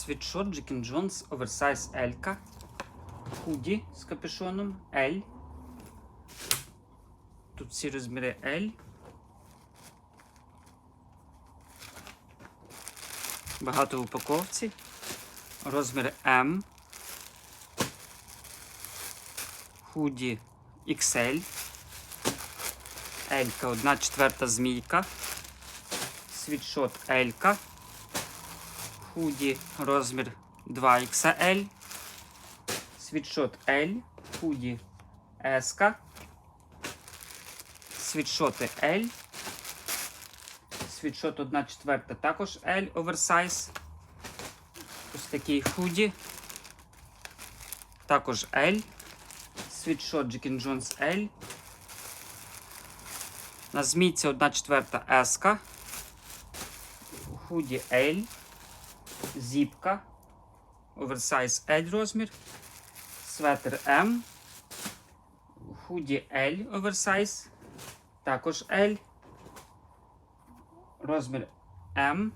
Світшот Джекін Джонс оверсайз L. Худі з капюшоном L. Тут всі розміри L. Багато в упаковці. Розмір М. Худі XL. Елька, одна четверта змійка. Світшот Елька. Худі розмір 2XL. Світшот L. Худі S. Світшоти L. Світшот 1 четверта також L оверсайз. Ось такий худі. Також L. Світшот Джекін Джонс L. На змійці 1 четверта S. Худі L. Зіпка. Оверсайз L розмір. Светр М. Худі L оверсайз. Також L. Розмір М.